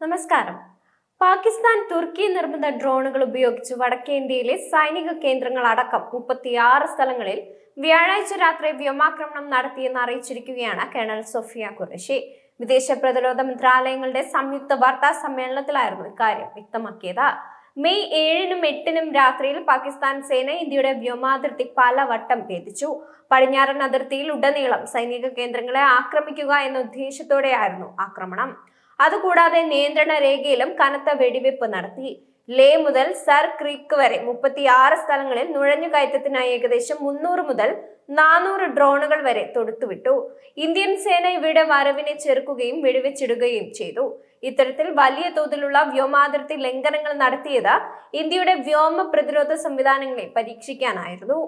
നമസ്കാരം. പാകിസ്ഥാൻ തുർക്കി നിർമ്മിത ഡ്രോണുകൾ ഉപയോഗിച്ച് വടക്കേ ഇന്ത്യയിലെ സൈനിക കേന്ദ്രങ്ങൾ അടക്കം മുപ്പത്തിയാറ് സ്ഥലങ്ങളിൽ വ്യാഴാഴ്ച രാത്രി വ്യോമാക്രമണം നടത്തിയെന്ന് അറിയിച്ചിരിക്കുകയാണ് കേണൽ സോഫിയ ഖുറേഷി. വിദേശ പ്രതിരോധ മന്ത്രാലയങ്ങളുടെ സംയുക്ത വാർത്താ സമ്മേളനത്തിലായിരുന്നു ഇക്കാര്യം വ്യക്തമാക്കിയത്. മെയ് ഏഴിനും എട്ടിനും രാത്രിയിൽ പാകിസ്ഥാൻ സേന ഇന്ത്യയുടെ വ്യോമാതിർത്തി പലവട്ടം ഭേദിച്ചു. പടിഞ്ഞാറൻ അതിർത്തിയിൽ ഉടനീളം സൈനിക കേന്ദ്രങ്ങളെ ആക്രമിക്കുക എന്ന ഉദ്ദേശത്തോടെയായിരുന്നു ആക്രമണം. അതുകൂടാതെ നിയന്ത്രണ രേഖയിലും കനത്ത വെടിവെപ്പ് നടത്തി. ലേ മുതൽ സർ ക്രീക്ക് വരെ മുപ്പത്തിയാറ് സ്ഥലങ്ങളിൽ നുഴഞ്ഞുകയറ്റത്തിനായി ഏകദേശം മുന്നൂറ് മുതൽ നാനൂറ് ഡ്രോണുകൾ വരെ തൊടുത്തുവിട്ടു. ഇന്ത്യൻ സേന ഇവയുടെ വരവിനെ ചെറുക്കുകയും വെടിവെച്ചിടുകയും ചെയ്തു. ഇത്തരത്തിൽ വലിയ തോതിലുള്ള വ്യോമാതിർത്തി ലംഘനങ്ങൾ നടത്തിയത് ഇന്ത്യയുടെ വ്യോമ പ്രതിരോധ സംവിധാനങ്ങളെ പരീക്ഷിക്കാനായിരുന്നു.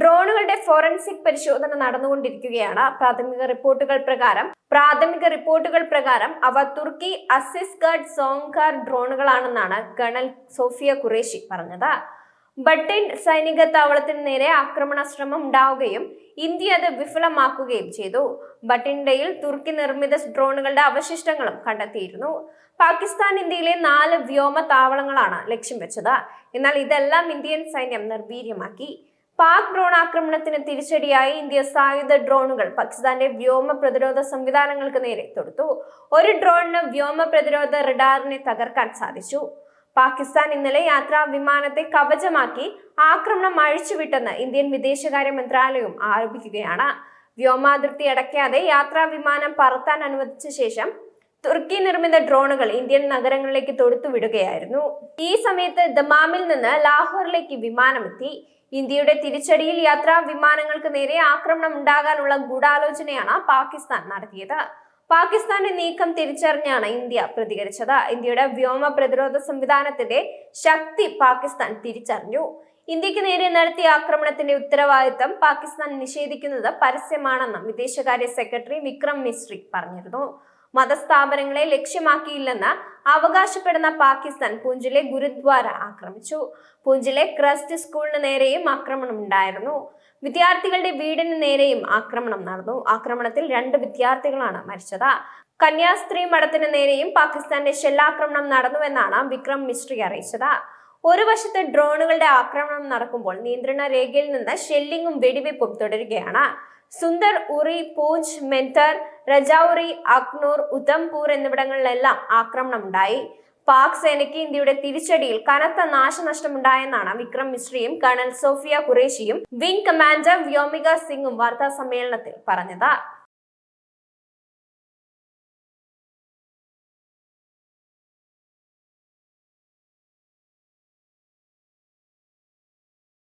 ഡ്രോണുകളുടെ ഫോറൻസിക് പരിശോധന നടന്നുകൊണ്ടിരിക്കുകയാണ്. പ്രാഥമിക റിപ്പോർട്ടുകൾ പ്രകാരം പ്രാഥമിക റിപ്പോർട്ടുകൾ പ്രകാരം അവ തുർക്കി അസിസ്ഗഡ് സോങ്കാർ ഡ്രോണുകളാണെന്നാണ് കേണൽ സോഫിയ ഖുറേഷി പറഞ്ഞത്. ബട്ടിൻ സൈനിക താവളത്തിന് നേരെ ആക്രമണ ശ്രമം ഉണ്ടാവുകയും ഇന്ത്യ അത് വിഫലമാക്കുകയും ചെയ്തു. ബട്ടിൻഡയിൽ തുർക്കി നിർമ്മിത ഡ്രോണുകളുടെ അവശിഷ്ടങ്ങളും കണ്ടെത്തിയിരുന്നു. പാകിസ്ഥാൻ ഇന്ത്യയിലെ നാല് വ്യോമ താവളങ്ങളാണ് ലക്ഷ്യം വെച്ചത്. എന്നാൽ ഇതെല്ലാം ഇന്ത്യൻ സൈന്യം നിർവീര്യമാക്കി. പാക് ഡ്രോൺ ആക്രമണത്തിന് തിരിച്ചടിയായി ഇന്ത്യ സായുധ ഡ്രോണുകൾ പാകിസ്ഥാന്റെ വ്യോമ പ്രതിരോധ സംവിധാനങ്ങൾക്ക് നേരെ തൊടുത്തു. ഒരു ഡ്രോണിന് വ്യോമ പ്രതിരോധ റഡാറിനെ തകർക്കാൻ സാധിച്ചു. പാകിസ്ഥാൻ ഇന്നലെ യാത്രാ വിമാനത്തെ കവചമാക്കി ആക്രമണം അഴിച്ചുവിട്ടെന്ന് ഇന്ത്യൻ വിദേശകാര്യ മന്ത്രാലയം ആരോപിക്കുകയാണ്. വ്യോമാതിർത്തി അടയ്ക്കാതെ യാത്രാ വിമാനം പറത്താൻ അനുവദിച്ച ശേഷം തുർക്കി നിർമ്മിത ഡ്രോണുകൾ ഇന്ത്യൻ നഗരങ്ങളിലേക്ക് തൊടുത്തുവിടുകയായിരുന്നു. ഈ സമയത്ത് ദമാമിൽ നിന്ന് ലാഹോറിലേക്ക് വിമാനമെത്തി. ഇന്ത്യയുടെ തിരിച്ചടിയിൽ യാത്രാ വിമാനങ്ങൾക്ക് നേരെ ആക്രമണം ഉണ്ടാകാനുള്ള ഗൂഢാലോചനയാണ് പാകിസ്ഥാൻ നടത്തിയത്. പാകിസ്ഥാന്റെ നീക്കം തിരിച്ചറിഞ്ഞാണ് ഇന്ത്യ പ്രതികരിച്ചത്. ഇന്ത്യയുടെ വ്യോമ പ്രതിരോധ സംവിധാനത്തിന്റെ ശക്തി പാകിസ്ഥാൻ തിരിച്ചറിഞ്ഞു. ഇന്ത്യയ്ക്ക് നേരെ നടത്തിയ ആക്രമണത്തിന്റെ ഉത്തരവാദിത്തം പാകിസ്ഥാൻ നിഷേധിക്കുന്നത് പരസ്യമാണെന്ന് വിദേശകാര്യ സെക്രട്ടറി വിക്രം മിശ്രി പറഞ്ഞിരുന്നു. മതസ്ഥാപനങ്ങളെ ലക്ഷ്യമാക്കിയില്ലെന്ന് അവകാശപ്പെടുന്ന പാകിസ്ഥാൻ പൂഞ്ചിലെ ഗുരുദ്വാര ആക്രമിച്ചു. പൂഞ്ചിലെ ക്രസ്റ്റ് സ്കൂളിന് നേരെയും ആക്രമണം ഉണ്ടായിരുന്നു. വിദ്യാർത്ഥികളുടെ വീടിന് നേരെയും ആക്രമണം നടന്നു. ആക്രമണത്തിൽ രണ്ട് വിദ്യാർത്ഥികളാണ് മരിച്ചത്. കന്യാസ്ത്രീ മഠത്തിന് നേരെയും പാകിസ്ഥാന്റെ ഷെല്ലാക്രമണം നടന്നുവെന്നാണ് വിക്രം മിശ്രി അറിയിച്ചത്. ഒരു വശത്ത് ഡ്രോണുകളുടെ ആക്രമണം നടക്കുമ്പോൾ നിയന്ത്രണ രേഖയിൽ നിന്ന് ഷെല്ലിങ്ങും വെടിവെപ്പും തുടരുകയാണ്. സുന്ദർ ഉറി പൂഞ്ച് മെന്റർ രജൌറി അക്നൂർ ഉധംപൂർ എന്നിവിടങ്ങളിലെല്ലാം ആക്രമണമുണ്ടായി. പാക് സേനയ്ക്ക് ഇന്ത്യയുടെ തിരിച്ചടിയിൽ കനത്ത നാശനഷ്ടമുണ്ടായെന്നാണ് വിക്രം മിശ്രയും കേണൽ സോഫിയ ഖുറേഷിയും വിംഗ് കമാൻഡർ വ്യോമിക സിംഗും വാർത്താ സമ്മേളനത്തിൽ പറഞ്ഞത്.